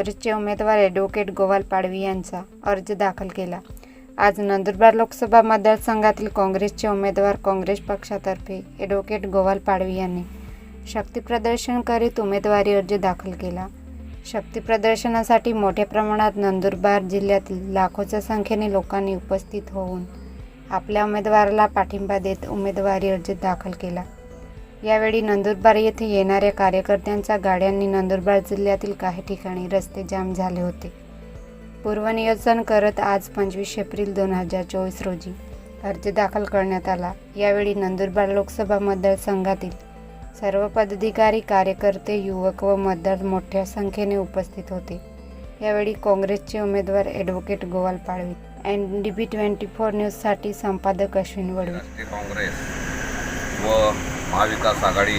काँग्रेसचे उमेदवार ॲडव्होकेट गोवाल पाडवी यांचा अर्ज दाखल केला. आज नंदुरबार लोकसभा मतदारसंघातील काँग्रेसचे उमेदवार काँग्रेस पक्षातर्फे ॲडव्होकेट गोवाल पाडवी यांनी शक्तीप्रदर्शन करीत उमेदवारी अर्ज दाखल केला. शक्तीप्रदर्शनासाठी मोठ्या प्रमाणात नंदुरबार जिल्ह्यातील लाखोच्या संख्येने लोकांनी उपस्थित होऊन आपल्या उमेदवाराला पाठिंबा देत उमेदवारी अर्ज दाखल केला. यावेळी नंदुरबार येथे येणाऱ्या कार्यकर्त्यांच्या गाड्यांनी नंदुरबार जिल्ह्यातील काही ठिकाणी रस्ते जाम झाले होते. पूर्वनियोजन करत आज पंचवीस एप्रिल दोन हजार चोवीस रोजी अर्ज दाखल करण्यात आला. यावेळी नंदुरबार लोकसभा मतदारसंघातील सर्व पदाधिकारी कार्यकर्ते युवक व मतदार मोठ्या संख्येने उपस्थित होते. यावेळी काँग्रेसचे उमेदवार advocate Gowal Padvi N D B twenty four न्यूजसाठी संपादक अश्विन वडवी. काँग्रेस व महाविकास आघाडी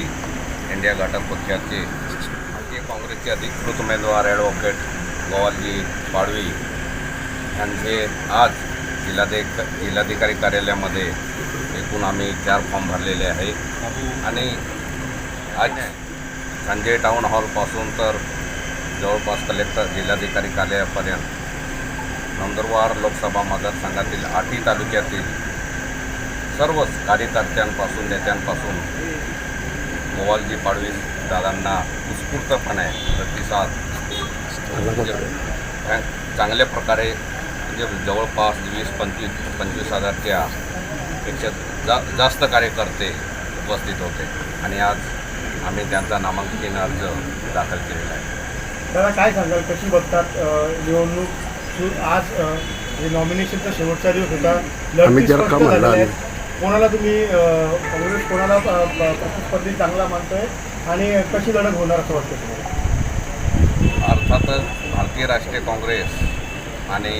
इंडिया घटक पक्षाचे भारतीय काँग्रेसचे अधिकृत उमेदवार ॲडव्होकेट गोवालजी पाडवी यांचे आज जिल्हाधिक जिल्हाधिकारी कार्यालयामध्ये एकूण आम्ही चार फॉर्म भरलेले आहे आणि आज संजय टाऊन हॉलपासून तर जवळपास कलेक्टर जिल्हाधिकारी कार्यालयापर्यंत नंदुरबार लोकसभा मतदारसंघातील आठही तालुक्यातील सर्वच कार्यकर्त्यांपासून नेत्यांपासून गोवालजी पाडवी दादांना उत्स्फूर्तपणे प्रतिसाद. म्हणजे चांगल्या प्रकारे म्हणजे जवळपास वीस पंचवीस पंचवीस हजारच्या पेक्षा जा जास्त कार्यकर्ते उपस्थित होते. आणि आज आम्ही त्यांचा नामांकन अर्ज दाखल केलेला आहे. दादा काय सांगाल? कशी बघतात निवडणूक आज नॉमिनेशनचा शेवटचा दिवस होता आम्ही जरा का. कोणाला तुम्ही काँग्रेस कोणाला प्रतिस्पर्धी चांगला मानतोय आणि कशी लढत होणार असं वाटतं तुम्हाला? अर्थातच भारतीय राष्ट्रीय काँग्रेस आणि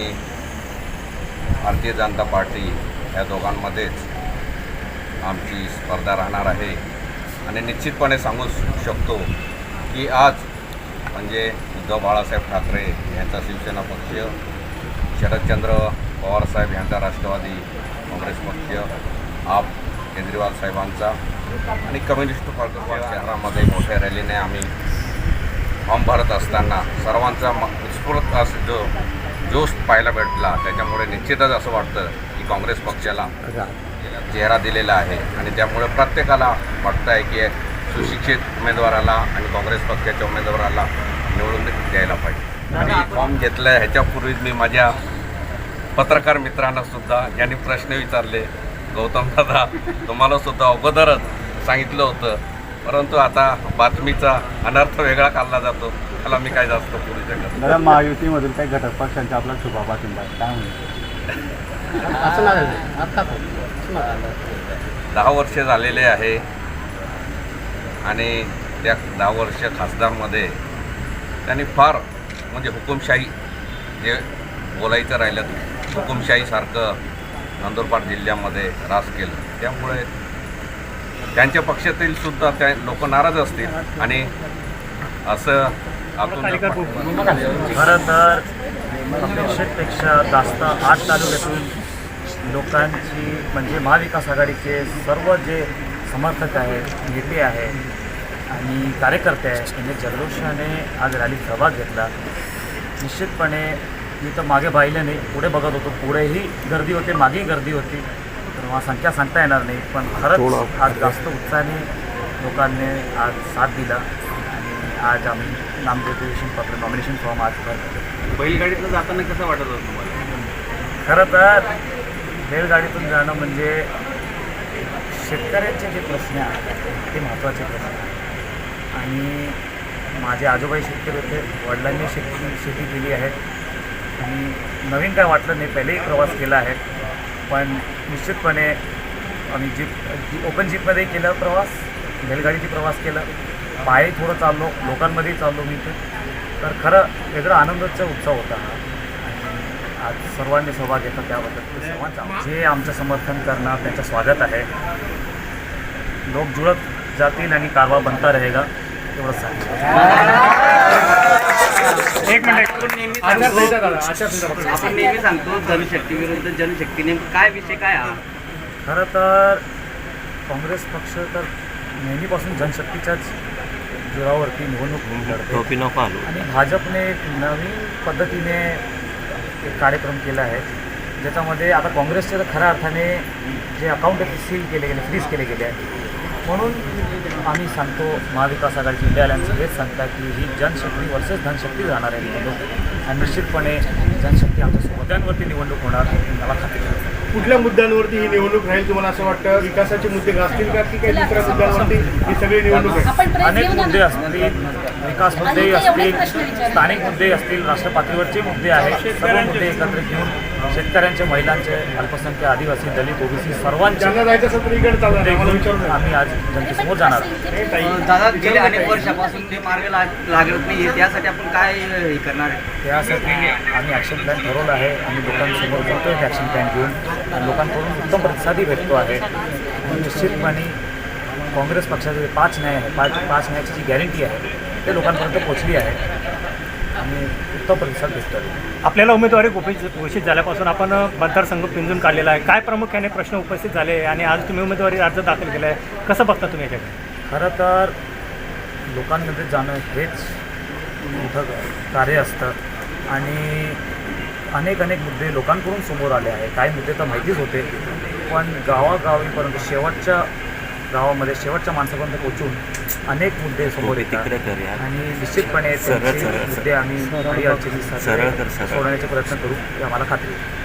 भारतीय जनता पार्टी या दोघांमध्येच आमची स्पर्धा राहणार आहे. आणि निश्चितपणे सांगू शकतो की आज म्हणजे उद्धव बाळासाहेब ठाकरे यांचा शिवसेना पक्ष शरदचंद्र पवारसाहेब यांचा राष्ट्रवादी काँग्रेस पक्ष आप केजरीवाल साहेबांचा आणि कम्युनिस्ट पक्ष शहरामध्ये मोठ्या रॅलीने आम्ही फॉर्म भरत असताना सर्वांचा म- उत्स्फूर्त असं जो जोश पाहायला भेटला त्याच्यामुळे निश्चितच असं वाटतं की काँग्रेस पक्षाला चेहरा दिलेला आहे. आणि त्यामुळे प्रत्येकाला वाटतं आहे की सुशिक्षित उमेदवाराला आणि काँग्रेस पक्षाच्या उमेदवाराला निवडून द्यायला पाहिजे. आणि फॉर्म घेतला आहे ह्याच्यापूर्वीच मी माझ्या पत्रकार मित्रांना सुद्धा यांनी प्रश्न विचारले गौतम दादा तुम्हाला सुद्धा अगोदरच सांगितलं होतं. परंतु आता बातमीचा अनर्थ वेगळा काढला जातो. त्याला मी काय जास्त बोलू शकत. दादा महायुतीमधील काही घटक पक्षांचा आपला शुभा पाठिंबा. काय म्हणतो दहा वर्ष झालेले आहे. आणि त्या दहा वर्ष खासदारमध्ये त्यांनी फार म्हणजे हुकुमशाही जे बोलायचं राहिलं हुकुमशाहीसारखं नंदुरबार जिल्ह्यामध्ये रास केलं. त्यामुळे त्यांच्या पक्षातील सुद्धा त्या लोक नाराज असतील आणि असं आतून खरं तर अपेक्षेपेक्षा जास्त आठ तालुक्यातून लोकांची म्हणजे महाविकास आघाडीचे सर्व जे समर्थक आहेत नेते आहेत आणि कार्यकर्ते आहेत यांनी जल्लोषाने आज रॅलीत सहभाग घेतला. निश्चितपणे मी तर मागे पाहिलं नाही पुढे बघत होतो. पुढेही गर्दी होती मागेही गर्दी होती. तर मला संख्या सांगता येणार नाही पण खरंच आज जास्त उत्साहाने लोकांनी आज साथ दिला. आणि आज आम्ही नामनिर्देशन पत्र नॉमिनेशन फॉर्म आज भरले बैलगाडीतनं जाताना कसं वाटत होतं तुम्हाला? खरं तर रेलगाडीतून जाणं म्हणजे शेतकऱ्यांचे जे प्रश्न आहेत ते महत्त्वाचे प्रश्न आहेत. आणि माझे आजोबाई शेतकरी होते वडिलांनी शेती शेती केली आहे. आणि नवीन काय वाटलं नाही पहिलेही प्रवास केला आहे. पण निश्चितपणे आम्ही जीप जी ओपन जीपमध्ये केलं प्रवास बैलगाडीची प्रवास केला. पायी थोडं चाललो लोकांमध्येही चाललो मी ते तर खरं वेगळा आनंदाचा उत्सव होता हा. आज सर्वांनी सहभाग घेतला त्याबद्दल. सर्वांचा जे आमचं समर्थन करणार त्यांचं स्वागत आहे. लोक जुळत जातील आणि कारवा बनता रहेगा एवढंच सांगितलं एक मिनिट. आपण नेहमी सांगतो. आपण नेहमी सांगतो जनशक्ती विरुद्ध जनशक्ती नेमकं काय विषय काय हा? खरं तर काँग्रेस पक्ष तर नेहमीपासून जनशक्तीच्याच जोरावरती निवडणूक लढते. आणि भाजपने एक नवीन पद्धतीने एक कार्यक्रम केला आहे ज्याच्यामध्ये आता काँग्रेसचे तर खऱ्या अर्थाने जे अकाउंट सील केले गेले फ्रीज केले गेले आहे म्हणून आम्ही सांगतो महाविकास आघाडीचे इंडिया हेच सांगता की ही जनशक्ती वर्सेस धनशक्ती जाणार आहे निवडणूक. आणि निश्चितपणे जनशक्ती आमच्या मुद्द्यांवरती निवडणूक होणार मला खात्री आहे. कुठल्या मुद्द्यांवरती ही निवडणूक राहील तुम्हाला असं वाटतं? विकासाचे मुद्दे गाजतील का की काही दुसऱ्या मुद्द्यांवरती ही सगळी निवडणूक प्रेस अनेक मुद्दे असतील. विकास मुद्दे असतील. स्थानिक मुद्दे असतील राष्ट्र पातळीवरचे मुद्दे आहेत. सर्व मुद्दे एकत्रित घेऊन शेतकऱ्यांचे महिलांचे अल्पसंख्याक आदिवासी दलित ओबीसी सर्वांचे आम्ही आज जनतेसमोर जाणार दादा गेले अनेक वर्षापासून ते मार्ग लाग- लागत नाही त्यासाठी आपण काय हे करणार आहे? त्यासाठी आम्ही ॲक्शन प्लॅन ठरवलं आहे. आम्ही लोकांसमोर जातो आहे ॲक्शन प्लॅन घेऊन. लोकांकडून उत्तम प्रतिसादही भेटतो आहे. आणि निश्चितपणे काँग्रेस पक्षाचे जे पाच न्याय आहे पाच पाच न्यायाची जी गॅरंटी आहे ते लोकांपर्यंत पोचली आहे. आणि उत्तम प्रतिसाद भेटतो आहे. आपल्याला उमेदवारी घोषित घोषित झाल्यापासून आपण मतदारसंघ पिंजून काढलेला आहे. काय प्रामुख्याने प्रश्न उपस्थित झाले आणि आज तुम्ही उमेदवारी अर्ज दाखल केला आहे कसं बघता तुम्ही याच्याकडे? खरं तर लोकांमध्ये जाणं हेच मोठं कार्य असतं. आणि अनेक अनेक मुद्दे लोकांकडून समोर आले आहे. काही मुद्दे तर माहितीच होते. पण गावागावीपर्यंत शेवटच्या गावामध्ये शेवटच्या माणसापर्यंत पोहोचून अनेक मुद्दे समोर येतात. आणि निश्चितपणे मुद्दे आम्ही अडीअडचणी सोडवण्याचे प्रयत्न करू आम्हाला खात्री आहे.